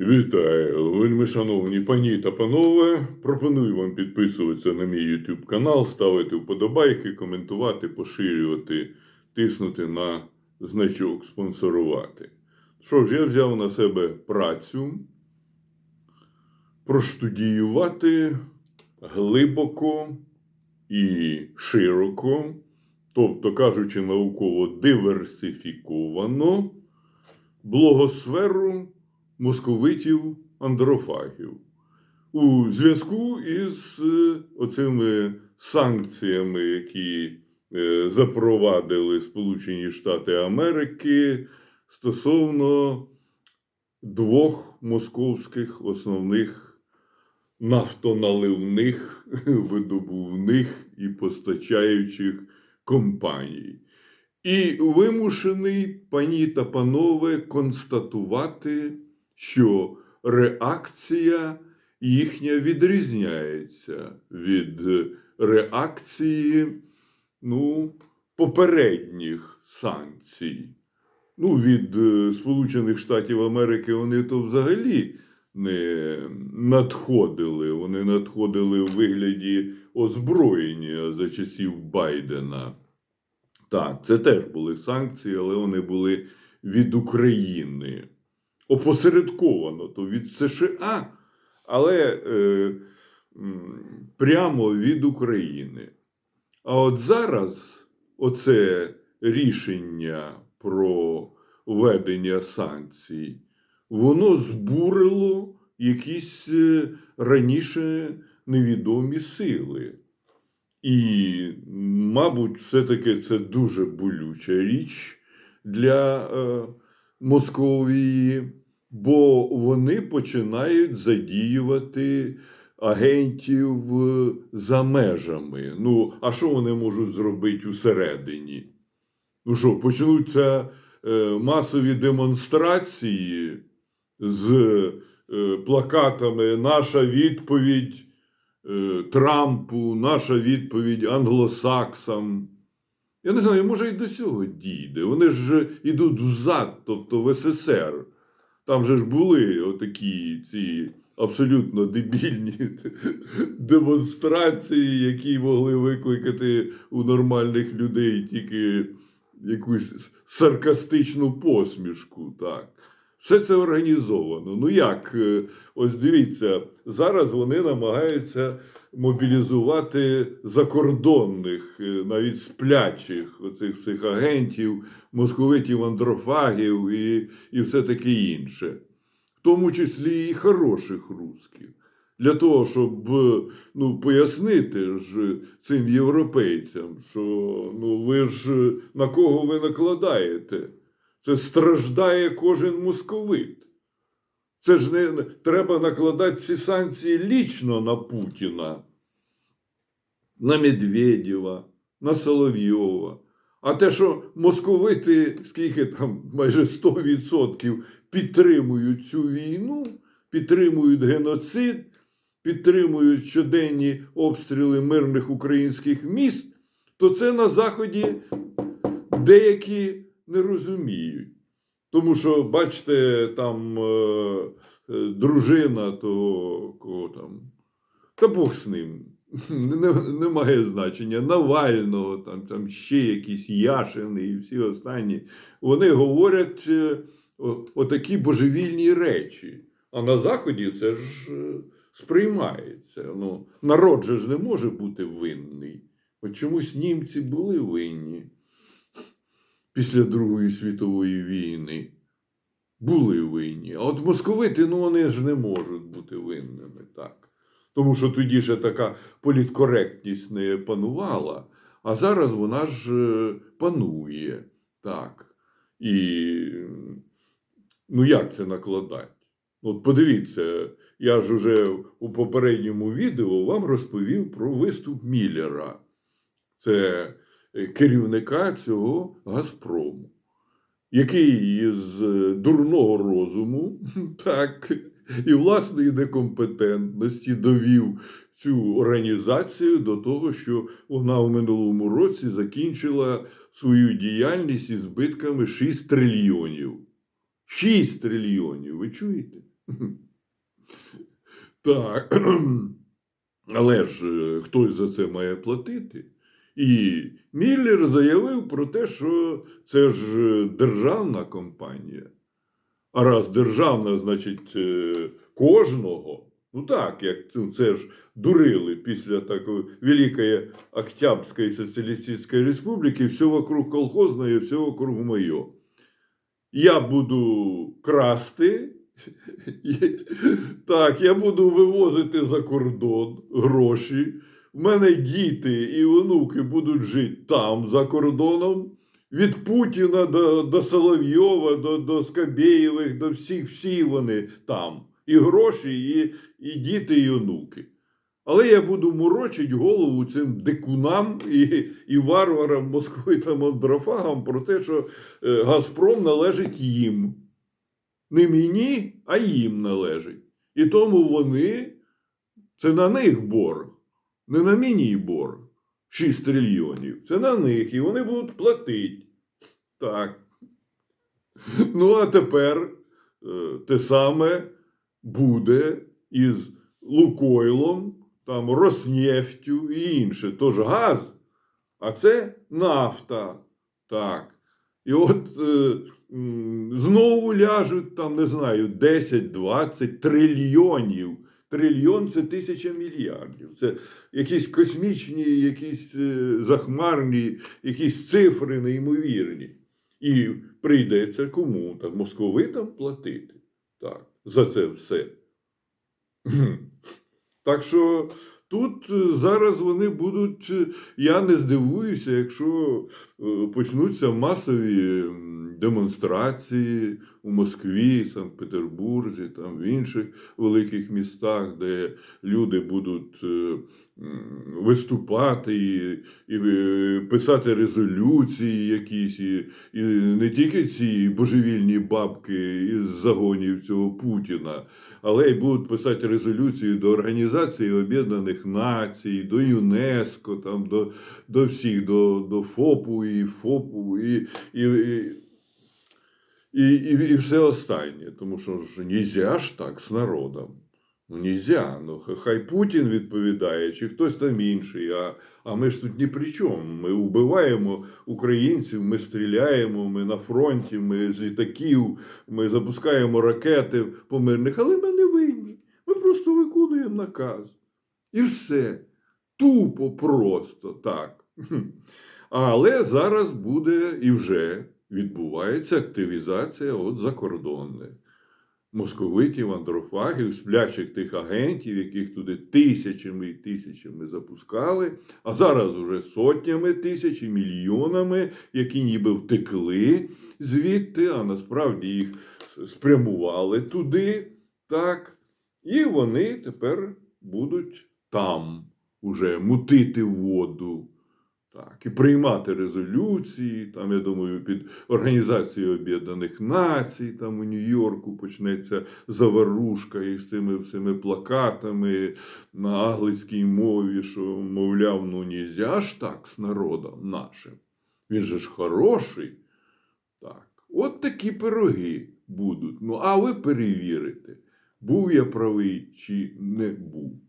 Вітаю, вельми шановні пані та панове. Пропоную вам підписуватися на мій YouTube канал, ставити вподобайки, коментувати, поширювати, тиснути на значок спонсорувати. Що ж, я взяв на себе працю проштудіювати глибоко і широко, тобто кажучи науково диверсифіковано, блогосферу московитів андрофагів у зв'язку із е, оцими санкціями, які е, запровадили Сполучені Штати Америки стосовно двох московських основних нафтоналивних, видобувних і постачаючих компаній. І вимушений, пані та панове, констатувати, що реакція їхня відрізняється від реакції ну, попередніх санкцій. Ну, від е, Сполучених Штатів Америки вони то взагалі не надходили. Вони надходили у вигляді озброєння за часів Байдена. Так, це теж були санкції, але вони були від України. Опосередковано то від США, але е, прямо від України. А от зараз оце рішення про введення санкцій, воно збурило якісь е, раніше невідомі сили. І, мабуть, все-таки це дуже болюча річ для е, Московії, бо вони починають задіювати агентів е, за межами. Ну, а що вони можуть зробити усередині? Ну що, почнуться е, масові демонстрації з е, плакатами Наша відповідь Трампу, наша відповідь англосаксам. Я не знаю, може і до цього дійде. Вони ж ідуть взад, тобто в СССР. Там же ж були отакі ці абсолютно дебільні демонстрації, які могли викликати у нормальних людей тільки якусь саркастичну посмішку. Так. Все це організовано. Ну як? Е, Ось дивіться, зараз вони намагаються мобілізувати закордонних, е, навіть сплячих оцих всіх агентів, московитів, андрофагів і, і все таке інше, в тому числі і хороших русських. Для того, щоб е, ну, пояснити ж цим європейцям, що ну, ви ж на кого ви накладаєте? Це страждає кожен московит. Це ж не треба накладати ці санкції лічно на Путіна, на Медведєва, на Соловйова. А те, що московити, скільки там майже 100% підтримують цю війну, підтримують геноцид, підтримують щоденні обстріли мирних українських міст, то це на Заході деякі не розуміють. Тому що, бачите, там е, е, дружина, то кого там, та Бог з ним. Не, немає значення. Навального, там, там ще якісь Яшини і всі останні. Вони говорять е, отакі божевільні речі. А на Заході це ж е, сприймається. Ну, народ же ж не може бути винний. От чомусь німці були винні після Другої світової війни. Були винні. А от московити, ну вони ж не можуть бути винними так. Тому що тоді ще така політкоректність не панувала, а зараз вона ж е, панує. Так. І ну як це накладати? От подивіться, я ж уже у попередньому відео вам розповів про виступ Міллера. Це керівника цього Газпрому, який із е, дурного розуму, так, і власної некомпетентності довів цю організацію до того, що вона в минулому році закінчила свою діяльність із збитками 6 трильйонів. 6 трильйонів, ви чуєте? Так. Але ж е, хтось за це має платити. І Міллер заявив про те, що це ж е, державна компанія. А раз державна, значить, е, кожного. Ну так, як це- це ж дурили після такої Великої Октябрьської соціалістичної республіки, все вокруг колхозне, все вокруг моє. Я буду красти. Так, я буду вивозити за кордон гроші. В мене діти і онуки будуть жити там, за кордоном. Від Путіна до, до Соловйова, до, до Скабєєвих, до всіх, всі вони там. І гроші, і, і діти, і онуки. Але я буду морочити голову цим дикунам і, і варварам, московитам, андрофагам про те, що е, Газпром належить їм. Не мені, а їм належить. І тому вони, це на них борг, не на мені борг. 6 трильйонів. Це на них, і вони будуть платити. Так. Ну, а тепер е, те саме буде із Лукойлом, там Роснефтю і інше. Тож газ, а це нафта. Так. І от е, знову ляжуть там, не знаю, 10-20 трильйонів. Трильйон це тисяча мільярдів. Це якісь космічні, якісь е, захмарні, якісь цифри неймовірні. І прийдеться кому? там, московитам платити. Так, за це все. Так що тут е, зараз вони будуть. е, Я не здивуюся, якщо е, почнуться масові демонстрації у Москві, Санкт-Петербурзі, там в інших великих містах, де люди будуть виступати і, і е, писати резолюції якісь, і, і не тільки ці божевільні бабки із загонів цього Путіна, але й будуть писати резолюції до Організації Об'єднаних Націй, до ЮНЕСКО, там, до, до всіх, до, до ФОПу і ФОПу, і, і, і, і, і, і все останнє. Тому що ж нельзя ж так з народом. Ну, нельзя. Ну, хай Путін відповідає, чи хтось там інший. А, а ми ж тут ні при чому. Ми вбиваємо українців, ми стріляємо, ми на фронті, ми з літаків, ми запускаємо ракети по мирних, але ми не винні. Ми просто виконуємо наказ. І все. Тупо просто так. Але зараз буде і вже відбувається активізація от закордонних московитів, андрофагів, сплячих тих агентів, яких туди тисячами і тисячами запускали, а зараз уже сотнями тисяч і мільйонами, які ніби втекли звідти, а насправді їх спрямували туди, так, і вони тепер будуть там уже мутити воду. Так, і приймати резолюції, там, я думаю, під Організацією Об'єднаних Націй, там у Нью-Йорку почнеться заварушка із цими всіми плакатами на англійській мові, що, мовляв, ну нельзя ж так з народом нашим. Він же ж хороший. Так, от такі пироги будуть. Ну, а ви перевірите, був я правий чи не був.